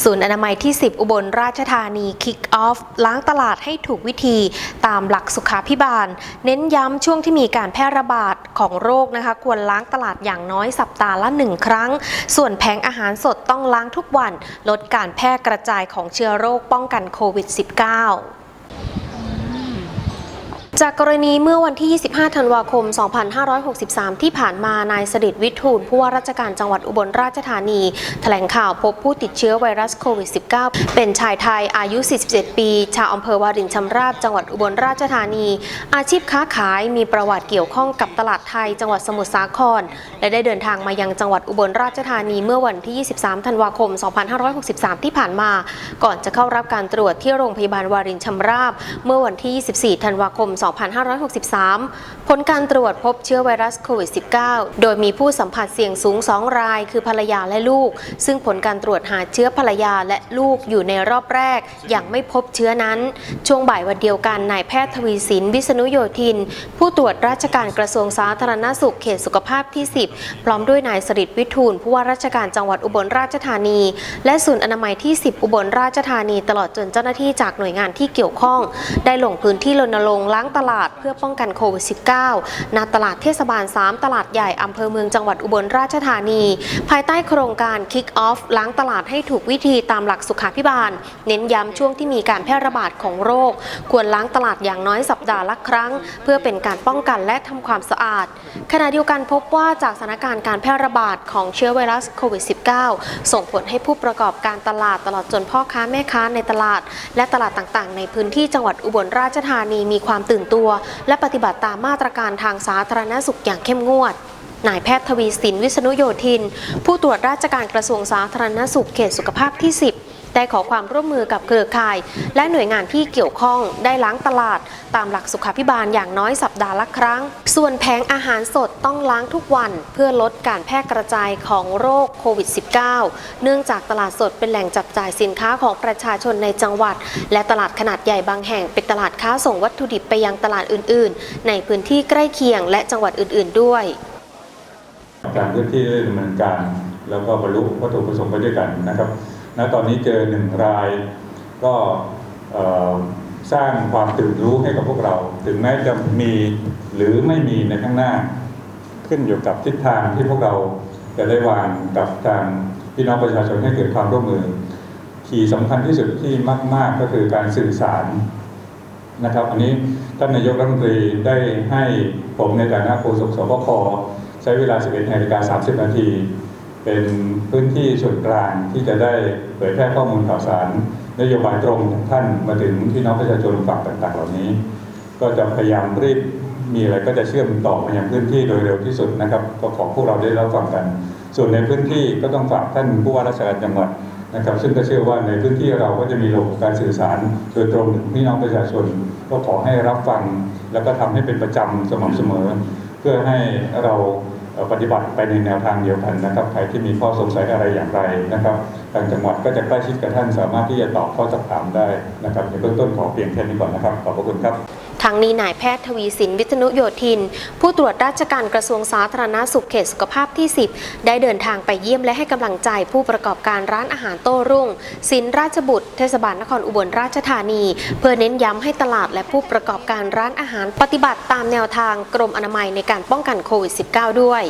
ศูนย์อนามัยที่ 10 อุบลราชธานีคิกออฟล้างตลาดให้ถูกวิธีตามหลักสุขาพิบาล เน้นย้ำช่วงที่มีการแพร่ระบาดของโรคนะคะ ควรล้างตลาดอย่างน้อยสัปดาห์ละหนึ่งครั้ง ส่วนแผงอาหารสดต้องล้างทุกวัน ลดการแพร่กระจายของเชื้อโรคป้องกันโควิด -19 จากกรณีเมื่อวันที่ 25 ธันวาคม 2563 ที่ผ่านมา นายสดิษฐ์วิทูลผู้ว่าราชการจังหวัดอุบลราชธานี แถลงข่าวพบผู้ติดเชื้อไวรัสโควิด -19 เป็นชายไทยอายุ 47 ปี ชาวอำเภอวารินชำราบ จังหวัดอุบลราชธานี อาชีพค้าขายมีประวัติเกี่ยวข้องกับตลาดไทย จังหวัดสมุทรสาคร และได้เดินทางมายังจังหวัดอุบลราชธานีเมื่อวันที่ 23 ธันวาคม 2563 ที่ผ่านมา ก่อนจะเข้ารับการตรวจที่โรงพยาบาลวารินชำราบ เมื่อวันที่ 24 ธันวาคม2563 ผลการตรวจพบเชื้อไวรัสโควิด -19 โดยมีผู้สัมผัสเสี่ยงสูง 2 ราย คือภรรยาและลูก ซึ่งผลการตรวจหาเชื้อภรรยาและลูกอยู่ในรอบแรก ยังไม่พบเชื้อนั้น ช่วงบ่ายวันเดียวกันนายแพทย์ทวีสิน วิษณุโยธิน ผู้ตรวจราชการกระทรวงสาธารณสุขเขตสุขภาพที่ 10 พร้อมด้วยนายสริตวิทูลผู้ว่าราชการจังหวัดอุบลราชธานี และศูนย์อนามัยที่ 10 อุบลราชธานี ตลอดจนเจ้าหน้าที่จากหน่วยงานที่เกี่ยวข้อง ได้ลงพื้นที่รณรงค์ล้างตลาดเพื่อป้องกันโควิด -19 ณ ตลาดเทศบาล 3 ตลาดใหญ่อำเภอเมืองจังหวัดอุบลราชธานี ภายใต้โครงการ Kick Off ล้างตลาดให้ถูกวิธีตามหลักสุขาพิบาล เน้นย้ำช่วงที่มีการแพร่ระบาดของโรค ควรล้างตลาดอย่างน้อยสัปดาห์ละครั้ง เพื่อเป็นการป้องกันและทำความสะอาด ขณะเดียวกันพบว่าจากสถานการณ์การแพร่ระบาดของเชื้อไวรัสโควิด -19 ส่งผลให้ผู้ประกอบการตลาดตลอดจนพ่อค้าแม่ค้าในตลาด และตลาดต่างๆ ในพื้นที่จังหวัดอุบลราชธานีมีความตื่นตัว และปฏิบัติตามมาตรการทางสาธารณสุขอย่างเข้มงวดนายแพทย์ทวีสินวิษณุโยธิน ผู้ตรวจราชการกระทรวงสาธารณสุขเขตสุขภาพที่ 10 ได้ขอความร่วมมือกับเครือข่าย และหน่วยงานที่เกี่ยวข้องได้ล้างตลาด ตามหลักสุขาพิบาลอย่างน้อยสัปดาห์ละครั้ง ส่วนแผงอาหารสดต้องล้างทุกวัน เพื่อลดการแพร่กระจายของโรคโควิด -19 เนื่องจากตลาดสดเป็นแหล่งจับจ่ายสินค้าของประชาชนในจังหวัด และตลาดขนาดใหญ่บางแห่งเป็นตลาดค้าส่งวัตถุดิบไปยังตลาดอื่น ๆ ในพื้นที่ใกล้เคียงและจังหวัดอื่น ๆ ด้วย การพื้นที่ได้ดำเนินการแล้วก็บรรลุวัตถุประสงค์ไปด้วยกันนะครับ ณตอนนี้เจอหนึ่งราย ก็สร้างความตื่นรู้ให้กับพวกเรา ถึงแม้จะมีหรือไม่มีในข้างหน้า ขึ้นอยู่กับทิศทางที่พวกเราจะได้วางกับทางพี่น้องประชาชนให้เกิดความร่วมมือคีย์สำคัญที่สุดที่มาก ๆก็คือการสื่อสารนะครับ อันนี้ท่านนายกรัฐมนตรีได้ให้ผมในฐานะโฆษกสบคใช้เวลา 11นาฬิกา30 นาที เป็นพื้นที่ส่วนกลางที่จะได้เผยแพร่ข้อมูลข่าวสาร นโยบายตรงของท่านมาถึงพี่น้องประชาชนฝั่งต่างๆ เหล่านี้ ก็จะพยายามรีบมีอะไรก็จะเชื่อมต่อมายังพื้นที่โดยเร็วที่สุดนะครับก็ขอพวกเราได้รับฟังกัน ส่วนในพื้นที่ก็ต้องฝากท่านผู้ว่าราชการจังหวัดนะครับ ซึ่งก็เชื่อว่าในพื้นที่เราก็จะมีระบบการสื่อสารโดยตรงพี่น้องประชาชน ก็ขอให้รับฟัง แล้วก็ทำให้เป็นประจำสม่ำเสมอ เพื่อให้เรา ปฏิบัติไปในแนวทางเดียวกันนะครับ ใครที่มีข้อสงสัยอะไรอย่างไรนะครับ ทางจังหวัดก็จะใกล้ชิดกับท่านสามารถที่จะตอบข้อสักถามได้นะครับในเบื้องต้นขอเพียงแค่นี้ก่อนนะครับ ขอบพระคุณครับ ทั้งนี้นายแพทย์ทวีสินวิษณุโยธิน ผู้ตรวจราชการกระทรวงสาธารณาสุขเขตสุขภาพที่ 10 ได้เดินทางไปเยี่ยมและให้กำลังใจผู้ประกอบการร้านอาหารโต้รุ่ง สินราชบุตร เทศบาลนครอุบลราชธานี เพื่อเน้นย้ำให้ตลาดและผู้ประกอบการร้านอาหารปฏิบัติตามแนวทางกรมอนามัยในการป้องกันโควิด -19 ด้วย